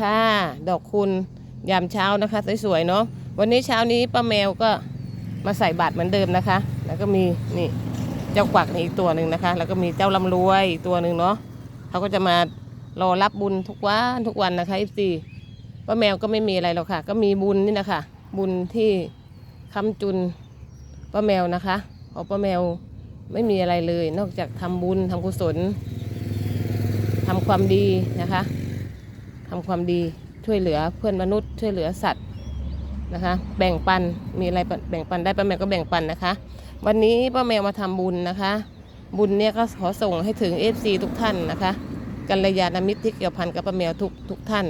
ค่ะ ดอกคุณยามเช้านะคะสวยๆเนาะวันนี้เช้านี้ป้าแมวก็มาใส่บาตรเหมือนเดิมนะคะ แล้วก็มีนี่เจ้ากวักนี่อีกตัวหนึ่งนะคะ แล้วก็มีเจ้าลำรวยอีกตัวหนึ่งเนาะเขาก็จะมารอรับบุญทุกวันทุกวันนะคะอีซีป้าแมวก็ไม่มีอะไรหรอกค่ะ ก็มีบุญนี่นะคะบุญที่คำจุนป้าแมวนะคะเพราะป้าแมวไม่มีอะไรเลย นอกจากทำบุญทำกุศลทำความดีนะคะ ทำความดีช่วยเหลือเพื่อนมนุษย์ ช่วยเหลือสัตว์นะคะ แบ่งปันมีอะไรแบ่งปันได้ป้าแมวก็แบ่งปันนะคะ วันนี้ป้าแมวมาทำบุญนะคะ บุญเนี่ยก็ขอส่งให้ถึง FC ทุกท่านนะคะกัลยาณมิตรที่เกี่ยวพันกับป้าแมวทุกทุกท่าน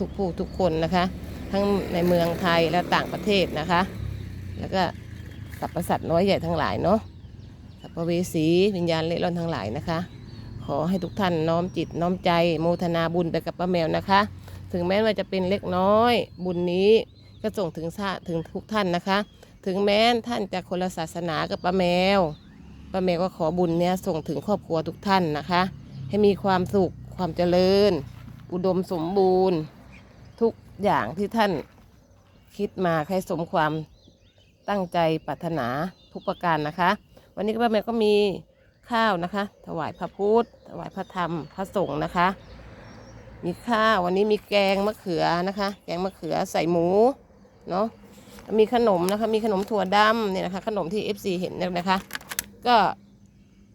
ทุกผู้ทุกคนนะคะ ทั้งในเมืองไทยและต่างประเทศนะคะ แล้วก็สัตว์ประสัตว์น้อยใหญ่ทั้งหลายเนาะสัพพเวสีวิญญาณเล่ร่อนทั้งหลายนะคะ ขอให้ทุกท่านน้อมจิตน้อมใจโมทนาบุญไปกับป้าแมวนะคะ ถึงแม้ว่าจะเป็นเล็กน้อย บุญนี้ก็ส่งถึงชาถึงทุกท่านนะคะ ถึงแม้ท่านจะคนละศาสนากับป้าแมวป้าแมวก็ขอบุญเนี้ยส่งถึงครอบครัวทุกท่านนะคะ ให้มีความสุขความเจริญ อุดมสมบูรณ์ ทุกอย่างที่ท่านคิดมาให้สมความตั้งใจปรารถนาทุกประการนะคะ วันนี้ป้าแมวก็มี ข้าวนะคะ ถวายพระพุทธ ถวายพระธรรม พระสงฆ์นะคะ มีข้าววันนี้มีแกงมะเขือนะคะ แกงมะเขือใส่หมูเนาะ มีขนมนะคะ มีขนมถั่วดำเนี่ยนะคะ ขนมที่ FC เห็นเนี่ยนะคะ ก็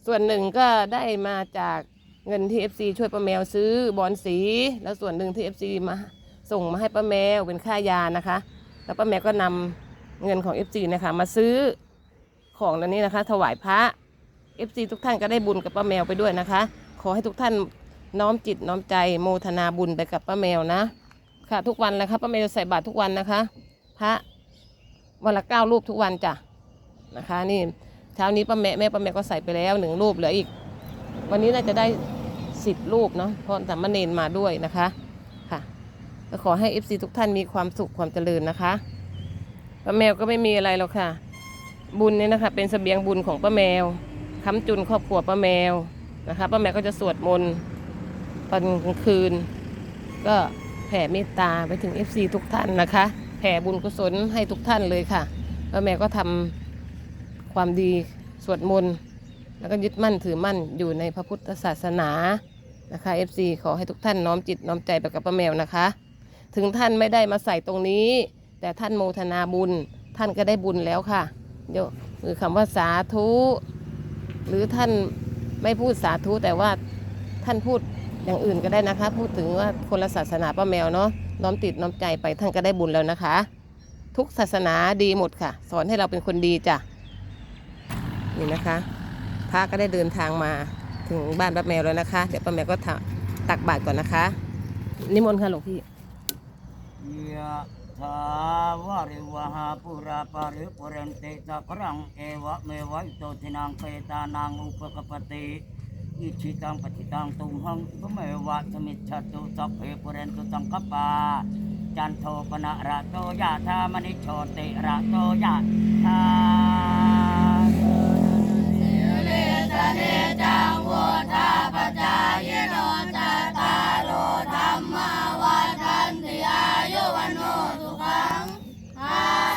ส่วนหนึ่งก็ได้มาจากเงินที่ FC ช่วยป้าแมวซื้อบอลสี แล้วส่วนหนึ่งที่ FC มาส่งมาให้ป้าแมวเป็นค่ายานะคะ แล้วป้าแมวก็นำเงินของ FC นะคะมาซื้อของอันนี้นะคะ ถวายพระ FC ทุกท่านก็ได้บุญกับป้าแมวไปด้วยนะคะ ขอให้ทุกท่านน้อมจิตน้อมใจโมทนาบุญไปกับป้าแมวนะ ค่ะทุกวันเลยครับป้าแมวใส่บาตรทุกวันนะคะ พระวันละเก้ารูปทุกวันจ้ะนะคะ นี่เช้านี้ป้าแม่แม่ป้าแมวก็ใส่ไปแล้วหนึ่งรูปเหลืออีก วันนี้น่าจะได้สิบรูปเนาะเพราะสามเณรมาด้วยนะคะค่ะก็ขอให้ FC ทุกท่านมีความสุขความเจริญนะคะป้าแมวก็ไม่มีอะไรหรอกค่ะ บุญเนี่ยนะคะ เป็นเสบียงบุญของป้าแมว ค้ำจุนครอบครัวป้าแมวนะคะป้าแมวก็จะสวดมนต์ตอนกลางคืน ก็แผ่เมตตาไปถึง FC ทุกท่านนะคะ แผ่บุญกุศลให้ทุกท่านเลยค่ะป้าแมวก็ทำความดีสวดมนต์แล้วก็ยึดมั่นถือมั่นอยู่ในพระพุทธศาสนานะคะ FC ขอให้ทุกท่านน้อมจิตน้อมใจไปกับป้าแมวนะคะ ถึงท่านไม่ได้มาใส่ตรงนี้ แต่ท่านโมทนาบุญ ท่านก็ได้บุญแล้วค่ะเดี๋ยวคือคำว่าสาธุ หรือท่านไม่พูดสาธุแต่ว่าท่านพูดอย่างอื่นก็ได้นะคะ พูดถึงว่าคนละศาสนาป้าแมวเนาะน้อมติดน้อมใจไปท่านก็ได้บุญแล้วนะคะ ทุกศาสนาดีหมดค่ะ สอนให้เราเป็นคนดีจ้ะนี่นะคะพระก็ได้เดินทางมาถึงบ้านป้าแมวแล้วนะคะ เดี๋ยวป้าแมวก็ตักบาตรก่อนนะคะ นิมนต์ค่ะหลวงพี่ยะถาวาริวหาปุราปาริปุเรนติสักรังเอวะเมวะอิโตทินังเปตานังอุปกปติอิชิตังปฏิตังตุมหังตุเมวะสมิจฉตุสัพเพปุเรนตุสังกปาจันโทปนะระโตยะธามณิโชติระโตยะธา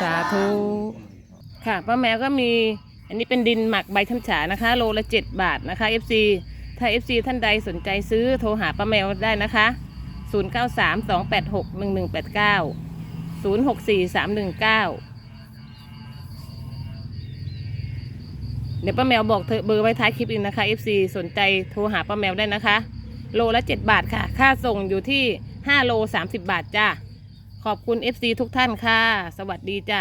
สาธุ ค่ะป้าแมวก็มี อันนี้เป็นดินหมักใบช้ำฉานะคะ โลละ 7 บาทนะคะ FC ถ้า FC ท่านใดสนใจซื้อโทรหาป้าแมวได้นะคะ 093 286 1189 064 319 เดี๋ยวป้าแมวบอกเธอเบอร์ไว้ท้ายคลิปอีกนะคะ FC สนใจโทรหาป้าแมวได้นะคะ โลละ 7 บาทค่ะ ค่าส่งอยู่ที่ 5 โล 30 บาทจ้า ขอบคุณ FC ทุกท่านค่ะ สวัสดีจ้า